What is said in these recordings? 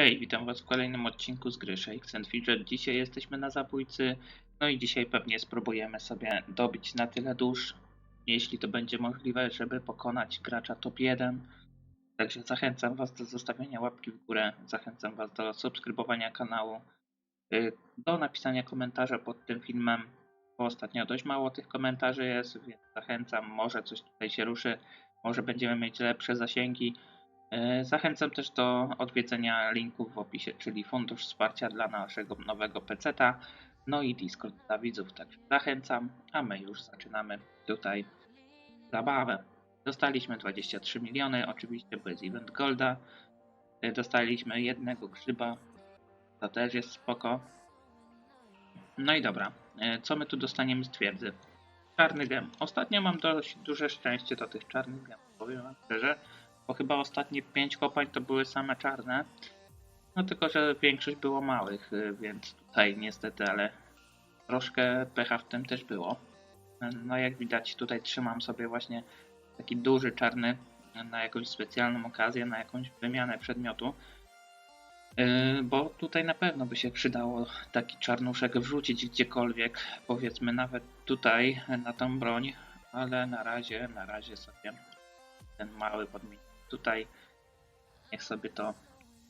Hej, witam was w kolejnym odcinku z gry Shakes Fidget. Dzisiaj jesteśmy na zabójcy, no i dzisiaj pewnie spróbujemy sobie dobić na tyle dusz, jeśli to będzie możliwe, żeby pokonać gracza top 1. Także zachęcam was do zostawienia łapki w górę, zachęcam was do subskrybowania kanału, y, do napisania komentarza pod tym filmem, bo ostatnio dość mało tych komentarzy jest, więc zachęcam, może coś tutaj się ruszy, może będziemy mieć lepsze zasięgi. E, Zachęcam też do odwiedzenia linków w opisie, czyli Fundusz Wsparcia dla naszego nowego peceta, no i Discord dla widzów. Także zachęcam, a my już zaczynamy tutaj zabawę. Dostaliśmy 23 miliony, oczywiście bez Event Golda. E, Dostaliśmy jednego grzyba, to też jest spoko. No i dobra, e, co my tu dostaniemy z twierdzy? Czarny gem. Ostatnio mam dość duże szczęście do tych czarnych gemów, powiem wam szczerze bo chyba ostatnie 5 kopań to były same czarne. No tylko, że większość było małych, y, więc tutaj niestety, ale troszkę pecha w tym też było. No jak widać tutaj trzymam sobie właśnie taki duży czarny na jakąś specjalną okazję, na jakąś wymianę przedmiotu. Yy, Bo tutaj na pewno by się przydało taki czarnuszek wrzucić gdziekolwiek, powiedzmy nawet tutaj na tą broń, ale na razie, na razie sobie ten mały podmiot tutaj niech sobie to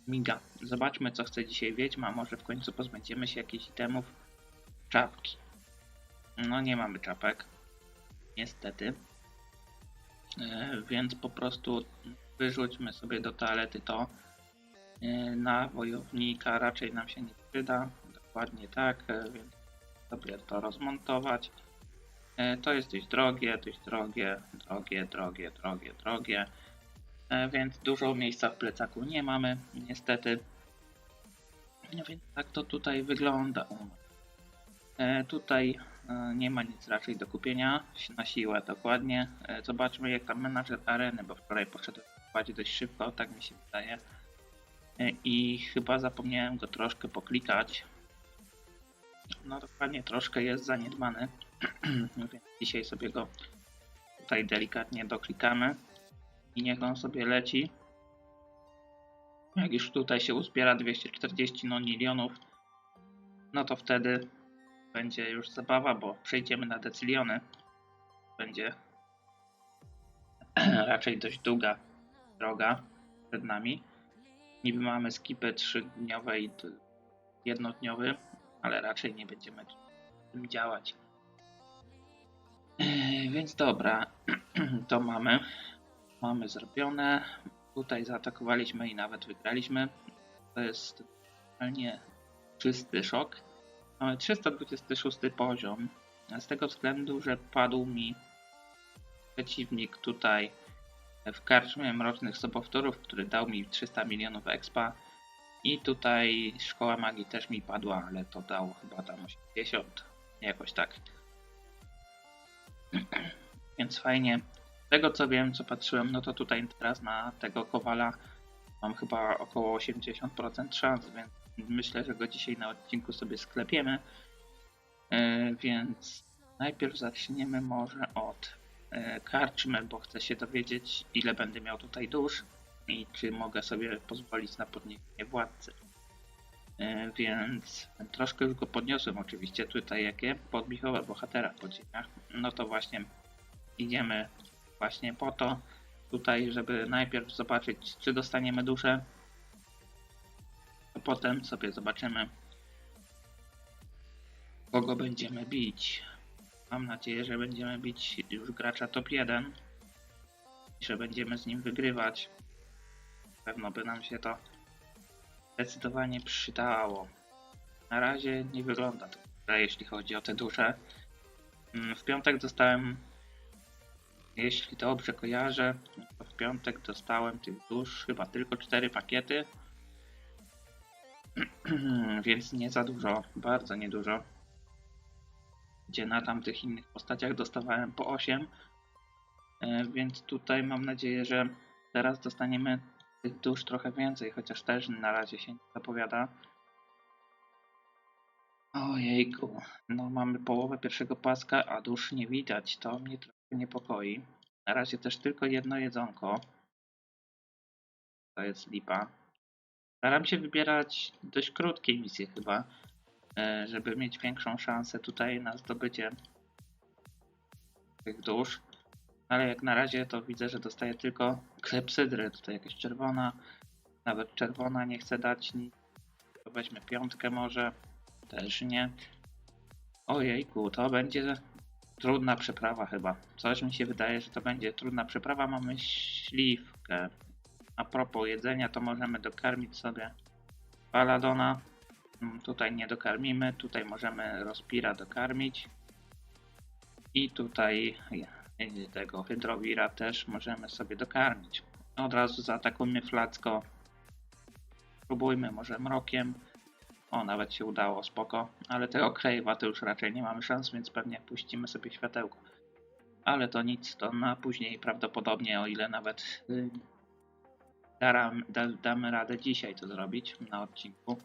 miga. Zobaczmy co chce dzisiaj Wiedźma, może w końcu pozbędziemy się jakichś itemów. Czapki. No nie mamy czapek. Niestety. E, więc po prostu wyrzućmy sobie do toalety to. E, na wojownika raczej nam się nie przyda. Dokładnie tak, e, więc sobie to rozmontować. To jest dość drogie, dość drogie, drogie, drogie, drogie, drogie. E, więc dużo miejsca w plecaku nie mamy, niestety. No więc tak to tutaj wygląda. E, tutaj e, nie ma nic raczej do kupienia, na siłę dokładnie. Zobaczmy jak tam menadżer areny, bo wczoraj poszedłem spać dość szybko, tak mi się wydaje. I chyba zapomniałem go troszkę poklikać. No dokładnie troszkę jest zaniedbany, więc dzisiaj sobie go tutaj delikatnie doklikamy i niech on sobie leci. Jak już tutaj się uzbiera 240 no, milionów, no to wtedy będzie już zabawa, bo przejdziemy na decyliony. Będzie raczej dość długa droga przed nami. Niby mamy skipy 3-dniowe i jednodniowy, ale raczej nie będziemy tym działać. Więc dobra, to mamy mamy zrobione. Tutaj zaatakowaliśmy i nawet wygraliśmy. To jest totalnie czysty szok. Mamy 326 poziom. Z tego względu, że padł mi przeciwnik tutaj w karczmie Mrocznych Sobowtórów, który dał mi 300 milionów expa. I tutaj Szkoła Magii też mi padła, ale to dało chyba tam 80. Jakoś tak. Więc fajnie. Tego co wiem, co patrzyłem, no to tutaj teraz na tego Kowala mam chyba około 80% szans, więc myślę, że go dzisiaj na odcinku sobie sklepiemy. Yy, więc najpierw zaczniemy może od yy, karczmy, bo chcę się dowiedzieć, ile będę miał tutaj dusz i czy mogę sobie pozwolić na podniesienie władcy. Yy, więc troszkę już go podniosłem oczywiście tutaj jakie podbichowe bohatera w podziemiach. No to właśnie idziemy właśnie po to tutaj, żeby najpierw zobaczyć, czy dostaniemy duszę, a potem sobie zobaczymy, kogo będziemy bić. Mam nadzieję, że będziemy bić już gracza top 1 i że będziemy z nim wygrywać. Pewno by nam się to zdecydowanie przydało. Na razie nie wygląda to, jeśli chodzi o te dusze. Mm, W piątek dostałem jeśli dobrze kojarzę, to w piątek dostałem tych dusz chyba tylko 4 pakiety. Więc nie za dużo, bardzo niedużo. Gdzie na tamtych innych postaciach dostawałem po 8. E, Więc tutaj mam nadzieję, że teraz dostaniemy tych dusz trochę więcej, chociaż też na razie się nie zapowiada. Ojejku, no mamy połowę pierwszego paska, a dusz nie widać, to mnie trochę niepokoi. Na razie też tylko jedno jedzonko. To jest lipa. Staram się wybierać dość krótkie misje chyba, e, żeby mieć większą szansę tutaj na zdobycie tych dusz. Ale jak na razie to widzę, że dostaję tylko klepsydry. Tutaj jakaś czerwona, nawet czerwona nie chce dać nic. To weźmy piątkę może, też nie. Ojejku, to będzie trudna przeprawa chyba. Coś mi się wydaje, że to będzie trudna przeprawa. Mamy śliwkę. A propos jedzenia, to możemy dokarmić sobie Baladona. Mm, Tutaj nie dokarmimy, tutaj możemy Rospira dokarmić. I tutaj tego Hydrowira też możemy sobie dokarmić. Od razu zaatakujmy Flacko. Spróbujmy może Mrokiem. O, nawet się udało, spoko. Ale tego Krave'a to już raczej nie mamy szans, więc pewnie puścimy sobie światełko. Ale to nic, to na później prawdopodobnie, o ile nawet y, da, damy radę dzisiaj to zrobić na odcinku.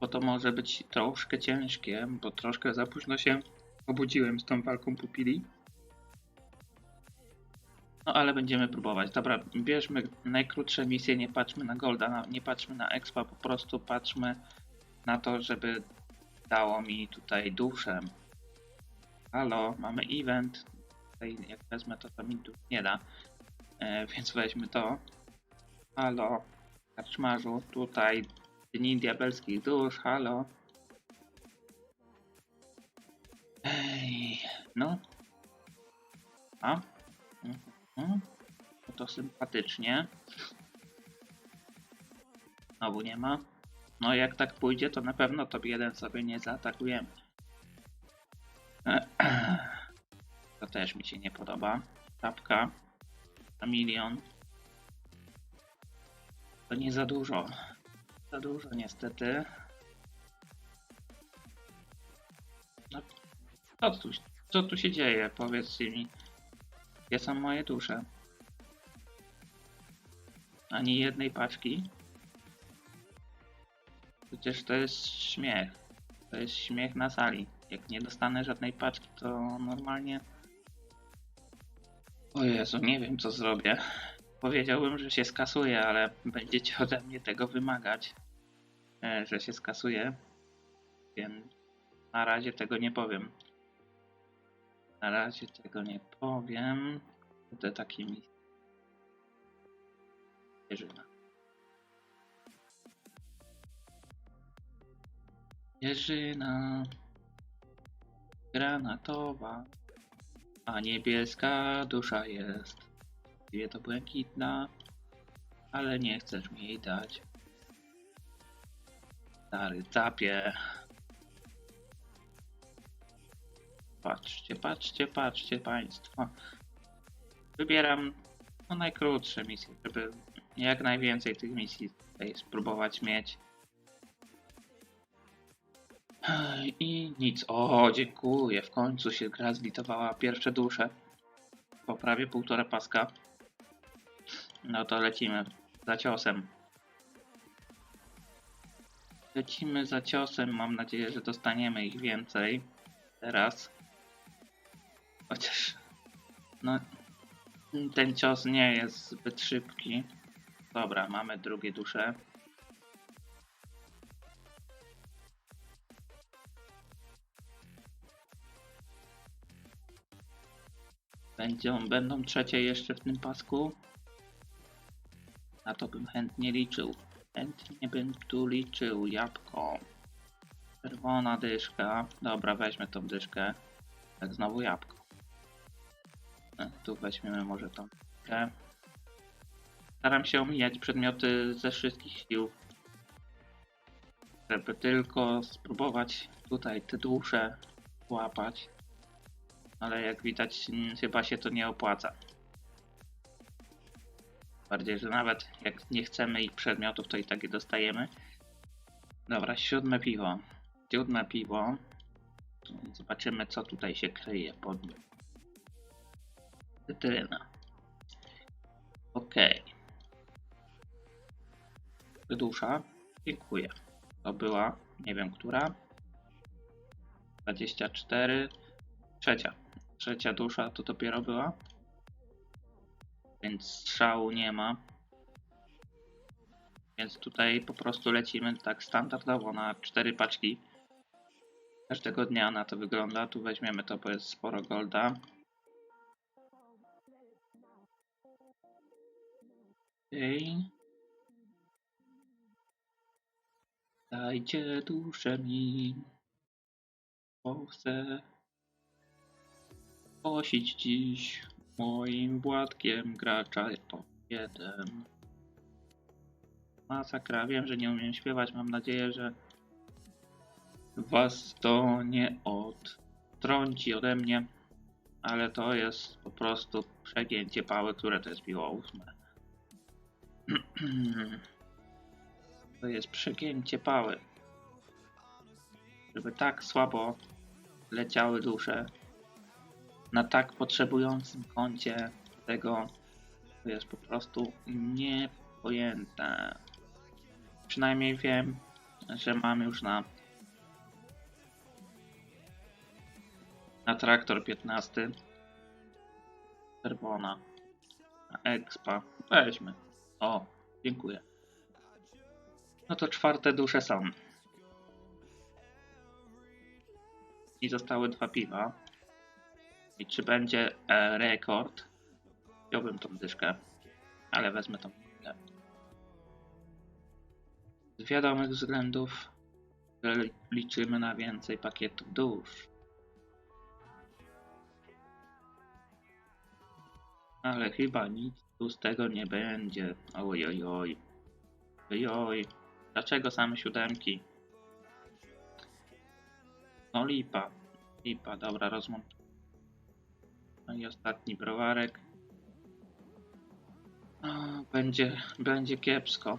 Bo to może być troszkę ciężkie, bo troszkę za późno się obudziłem z tą walką pupili. No ale będziemy próbować. Dobra, bierzmy najkrótsze misje, nie patrzmy na Golda, nie patrzmy na Expa, po prostu patrzmy na to, żeby dało mi tutaj duszę. Halo, mamy event. Tutaj jak wezmę to, to mi tu nie da. E, więc weźmy to. Halo, karczmarzu, tutaj dni diabelskich dusz, halo. Ej, no. A? To sympatycznie. Znowu nie ma. No jak tak pójdzie, to na pewno top 1 sobie nie zaatakujemy. To też mi się nie podoba. Czapka. Na milion. To nie za dużo. Za dużo niestety. No, co tu, co tu się dzieje? Powiedzcie mi. Gdzie są moje dusze? Ani jednej paczki. Przecież to jest śmiech. To jest śmiech na sali. Jak nie dostanę żadnej paczki, to normalnie. O Jezu, nie wiem co zrobię. Powiedziałbym, że się skasuje, ale będziecie ode mnie tego wymagać, e, że się skasuje. Więc na razie tego nie powiem. Na razie tego nie powiem. Będę takimi. Jerzyna. Jerzyna. Granatowa. A niebieska dusza jest. Wie to błękitna. Ale nie chcesz mi jej dać. Stary capie. Patrzcie, patrzcie, patrzcie państwo. Wybieram no, najkrótsze misje, żeby jak najwięcej tych misji tutaj spróbować mieć. I nic. O, dziękuję. W końcu się gra zlitowała pierwsze dusze. Po prawie półtora paska. No to lecimy za ciosem. Lecimy za ciosem. Mam nadzieję, że dostaniemy ich więcej. Teraz. Chociaż. No. Ten cios nie jest zbyt szybki. Dobra, mamy drugie dusze. Będą, będą trzecie jeszcze w tym pasku. Na to bym chętnie liczył. Chętnie bym tu liczył. Jabłko. Czerwona dyszka. Dobra, weźmy tą dyszkę. Tak, znowu jabłko. Tu weźmiemy może tą. Staram się omijać przedmioty ze wszystkich sił. Żeby tylko spróbować tutaj te dusze łapać. Ale jak widać, chyba się to nie opłaca. Bardziej, że nawet jak nie chcemy ich przedmiotów, to i tak je dostajemy. Dobra, siódme piwo. Siódme piwo. Zobaczymy, co tutaj się kryje pod nim. Cytryna. Okej. Dusza. Dziękuję. To była, nie wiem która. 24. Trzecia. Trzecia dusza to dopiero była. Więc strzału nie ma. Więc tutaj po prostu lecimy tak standardowo na cztery paczki. Każdego dnia na to wygląda. Tu weźmiemy to, bo jest sporo golda. Okej. Dajcie duszę mi, bo chcę prosić dziś moim Władkiem gracza to jeden. Masakra, wiem, że nie umiem śpiewać, mam nadzieję, że was to nie odtrąci ode mnie, ale to jest po prostu przegięcie pały, które to jest piło ósme. To jest przegięcie pały. Żeby tak słabo leciały dusze na tak potrzebującym koncie tego to jest po prostu niepojęte. Przynajmniej wiem, że mam już na na traktor 15 czerwona na expa weźmy o dziękuję. No to czwarte dusze są. I zostały dwa piwa. I czy będzie e, rekord? Wziąłbym tą dyszkę ale wezmę tą z wiadomych względów li- liczymy na więcej pakietów dusz. Ale chyba nic tu z tego nie będzie. Oj, oj, oj. Oj, oj. Dlaczego same siódemki? No lipa. Lipa, dobra, rozmont. No i ostatni browarek. O, będzie, będzie kiepsko.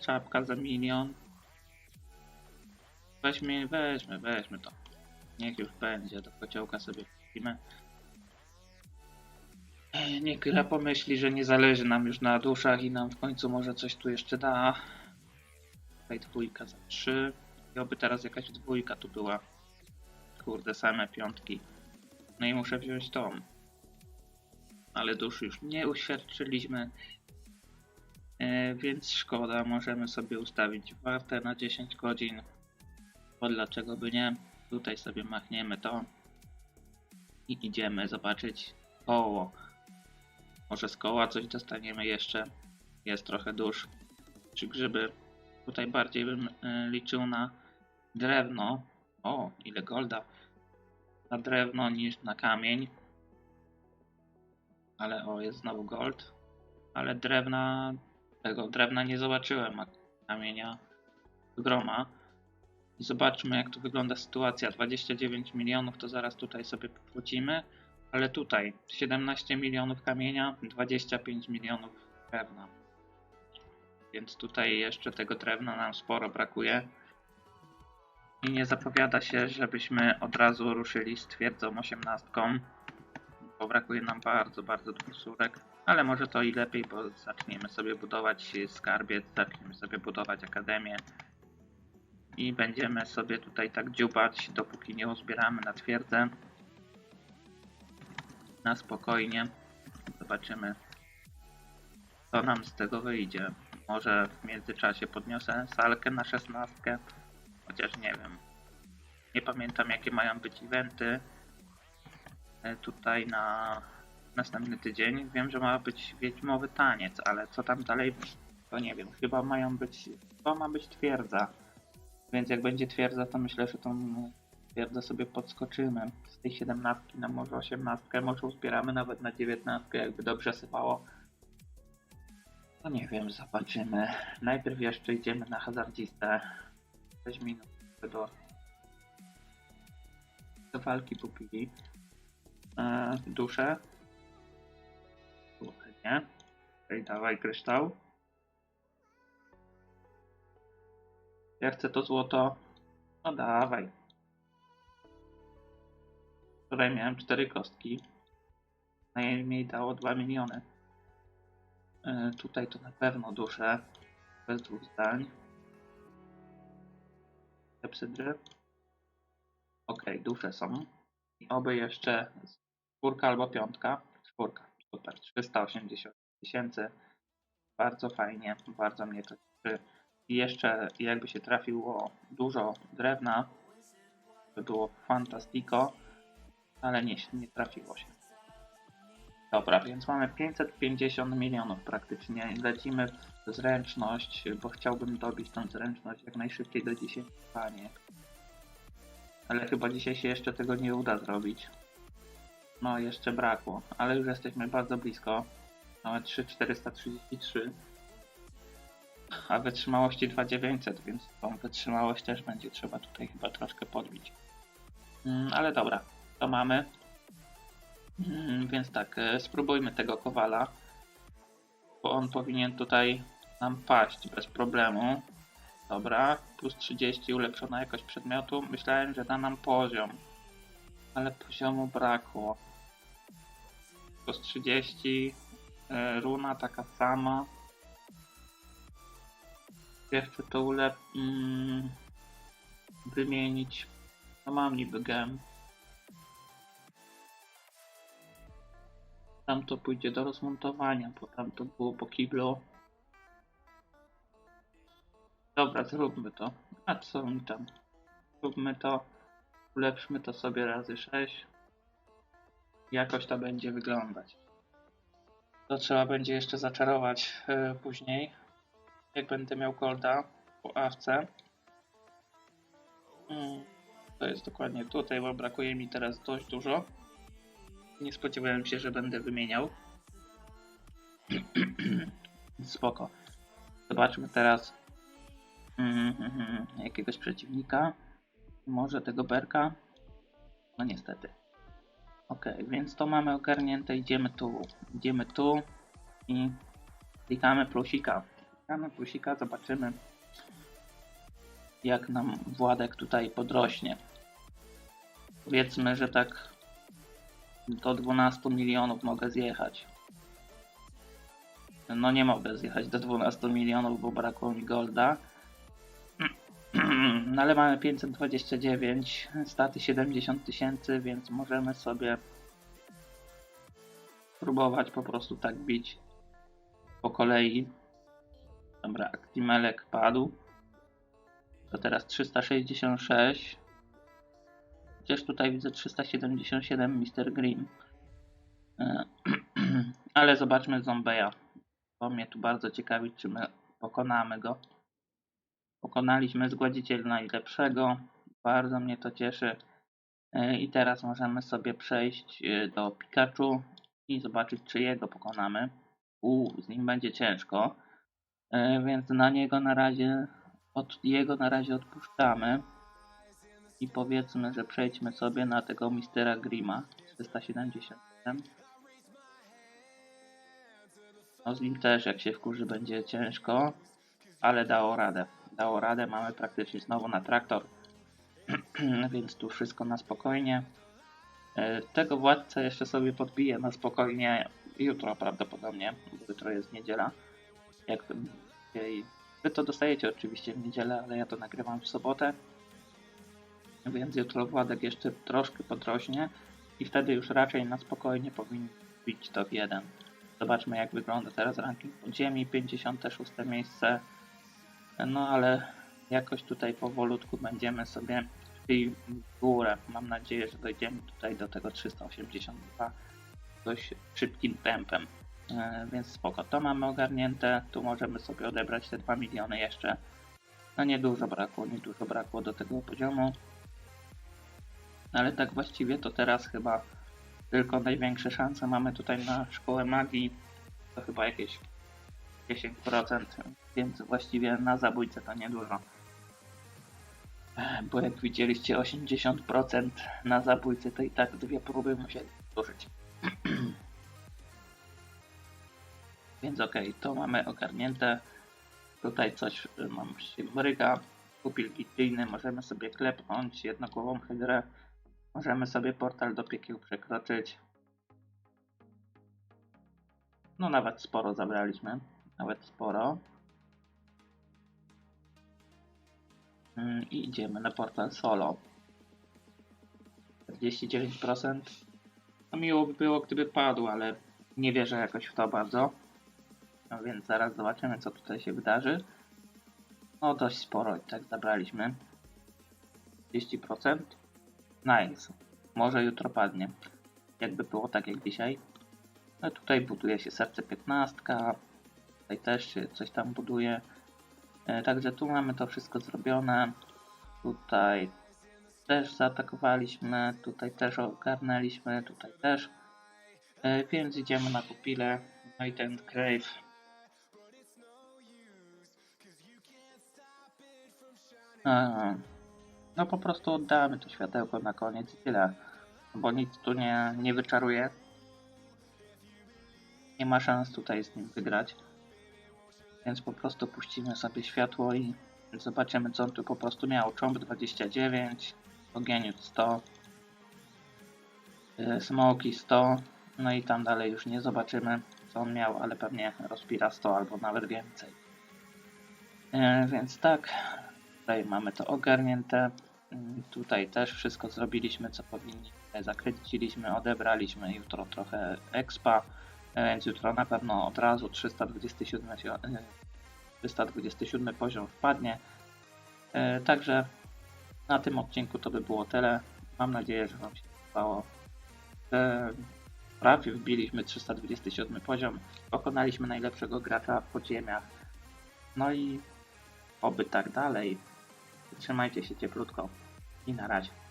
Czapka za milion. Weźmy, weźmy, weźmy to. Niech już będzie, do kociołka sobie kupimy. Niech gra pomyśli, że nie zależy nam już na duszach i nam w końcu może coś tu jeszcze da. Tutaj dwójka za trzy. I oby teraz jakaś dwójka tu była. Kurde, same piątki. No i muszę wziąć tą. Ale dusz już nie uświadczyliśmy. E, więc szkoda, możemy sobie ustawić wartę na 10 godzin. Bo dlaczego by nie? Tutaj sobie machniemy to. I idziemy zobaczyć koło. Może z koła coś dostaniemy jeszcze. Jest trochę dusz. Czy grzyby. Tutaj bardziej bym y, liczył na drewno. O, ile golda. Na drewno niż na kamień. Ale o, jest znowu gold. Ale drewna, tego drewna nie zobaczyłem, a kamienia groma. Zobaczmy jak tu wygląda sytuacja. 29 milionów to zaraz tutaj sobie wrócimy. Ale tutaj 17 milionów kamienia, 25 milionów drewna. Więc tutaj jeszcze tego drewna nam sporo brakuje. I nie zapowiada się, żebyśmy od razu ruszyli z twierdzą 18. Bo brakuje nam bardzo, bardzo dużo surek. Ale może to i lepiej, bo zaczniemy sobie budować skarbiec, zaczniemy sobie budować akademię. I będziemy sobie tutaj tak dziubać, dopóki nie uzbieramy na twierdzę na spokojnie. Zobaczymy, co nam z tego wyjdzie. Może w międzyczasie podniosę salkę na szesnastkę, chociaż nie wiem. Nie pamiętam, jakie mają być eventy e, tutaj na następny tydzień. Wiem, że ma być wiedźmowy taniec, ale co tam dalej, to nie wiem. Chyba mają być, chyba ma być twierdza. Więc jak będzie twierdza, to myślę, że tą twierdzę sobie podskoczymy z tej 17 na może 18, może uzbieramy nawet na 19, jakby dobrze sypało. No nie wiem, zobaczymy. Najpierw jeszcze idziemy na hazardzistę. 6 minut do, do walki popili. E, duszę. Nie? Ej, dawaj kryształ. Ja chcę to złoto. No dawaj. Wczoraj miałem 4 kostki. Najmniej dało 2 miliony. E, tutaj to na pewno duszę. Bez dwóch zdań. Epsydry. Ok, dusze są. I oby jeszcze czwórka albo piątka. Czwórka. Super. 380 tysięcy. Bardzo fajnie, bardzo mnie to cieszy. I jeszcze jakby się trafiło dużo drewna, to było fantastico, ale nie, nie trafiło się. Dobra, więc mamy 550 milionów praktycznie. Lecimy w zręczność, bo chciałbym dobić tą zręczność jak najszybciej do 10 panie. Ale chyba dzisiaj się jeszcze tego nie uda zrobić. No, jeszcze brakło, ale już jesteśmy bardzo blisko. Mamy 3433. A wytrzymałości 2900, więc tą wytrzymałość też będzie trzeba tutaj chyba troszkę podbić. Mm, ale dobra, to mamy. Mm, Więc tak, e, spróbujmy tego kowala. Bo on powinien tutaj nam paść bez problemu. Dobra, plus 30 ulepszona jakość przedmiotu. Myślałem, że da nam poziom. Ale poziomu brakło. Plus 30. e, Runa taka sama. Jeszcze to ulep... Mm, wymienić. No mam niby gem. Tam to pójdzie do rozmontowania, bo tam to było po kiblu. Dobra, zróbmy to. A co mi tam? Zróbmy to. Ulepszmy to sobie razy 6. Jakoś to będzie wyglądać. To trzeba będzie jeszcze zaczarować e, później. Jak będę miał golda po awce. Mm, to jest dokładnie tutaj, bo brakuje mi teraz dość dużo. Nie spodziewałem się, że będę wymieniał. Spoko. Zobaczmy teraz mm, jakiegoś przeciwnika. Może tego berka? No niestety. Ok, więc to mamy ogarnięte. Idziemy tu. Idziemy tu i klikamy plusika. Klikamy plusika, zobaczymy jak nam Władek tutaj podrośnie. Powiedzmy, że tak do 12 milionów mogę zjechać. No nie mogę zjechać do 12 milionów, bo brakło mi golda. No ale mamy 529, staty 70 tysięcy, więc możemy sobie próbować po prostu tak bić po kolei. Dobra, Actimelek padł. To teraz 366. Chociaż tutaj widzę 377 Mr. Green. E, Ale zobaczmy Zombeja. Bo mnie tu bardzo ciekawi, czy my pokonamy go. Pokonaliśmy zgładziciel najlepszego. Bardzo mnie to cieszy. E, I teraz możemy sobie przejść e, do Pikachu i zobaczyć, czy jego pokonamy. U, z nim będzie ciężko. Więc na niego na razie od jego na razie odpuszczamy. I powiedzmy, że przejdźmy sobie na tego Mistera Grima 477. No z nim też jak się wkurzy będzie ciężko, ale dało radę. Dało radę, mamy praktycznie znowu na traktor, więc tu wszystko na spokojnie. E, Tego władcę jeszcze sobie podbiję na spokojnie jutro prawdopodobnie, bo jutro jest niedziela. Jak Wy to dostajecie oczywiście w niedzielę, ale ja to nagrywam w sobotę. Więc jutro Władek jeszcze troszkę podrośnie i wtedy już raczej na spokojnie powinien bić top 1. Zobaczmy jak wygląda teraz ranking podziemi, 56 miejsce. No ale jakoś tutaj powolutku będziemy sobie szli w górę. Mam nadzieję, że dojdziemy tutaj do tego 382 dość szybkim tempem. E, Więc spoko, to mamy ogarnięte. Tu możemy sobie odebrać te 2 miliony jeszcze. No nie dużo brakło, nie dużo brakło do tego poziomu. Ale tak właściwie to teraz chyba tylko największe szanse mamy tutaj na szkołę magii. To chyba jakieś 10%, więc właściwie na zabójcę to niedużo. Bo jak widzieliście 80% na zabójcę to i tak dwie próby musieli zużyć. Więc okej, to mamy ogarnięte. Tutaj coś y, mam się mryga. Gitryjny, możemy sobie klepnąć jednogłową hydrę. Możemy sobie portal do piekieł przekroczyć. No nawet sporo zabraliśmy. Nawet sporo. Mm, I idziemy na portal solo. 49%. No miło by było, gdyby padł, ale nie wierzę jakoś w to bardzo. No więc zaraz zobaczymy, co tutaj się wydarzy. No dość sporo i tak zabraliśmy. 30%. Nice. Może jutro padnie. Jakby było tak jak dzisiaj. No tutaj buduje się serce 15. Tutaj też się coś tam buduje. E, Także tu mamy to wszystko zrobione. Tutaj też zaatakowaliśmy. Tutaj też ogarnęliśmy. Tutaj też. E, Więc idziemy na pupilę. No i ten Crave. E, No po prostu oddamy to światełko na koniec i tyle. Bo nic tu nie, nie wyczaruje. Nie ma szans tutaj z nim wygrać. Więc po prostu puścimy sobie światło i zobaczymy co on tu po prostu miał. Cząb 29, Ogieniut 100, y, Smoki 100, no i tam dalej już nie zobaczymy co on miał, ale pewnie rozpira 100 albo nawet więcej. E, Więc tak, tutaj mamy to ogarnięte. Mm, Tutaj też wszystko zrobiliśmy co powinniśmy. Zakręciliśmy, odebraliśmy jutro trochę expa. E, Więc jutro na pewno od razu 327, się- e, 327 poziom wpadnie. E, Także na tym odcinku to by było tyle. Mam nadzieję, że Wam się podobało. Prawie wbiliśmy 327 poziom. Pokonaliśmy najlepszego gracza w podziemiach. No i oby tak dalej. Trzymajcie się cieplutko i na razie.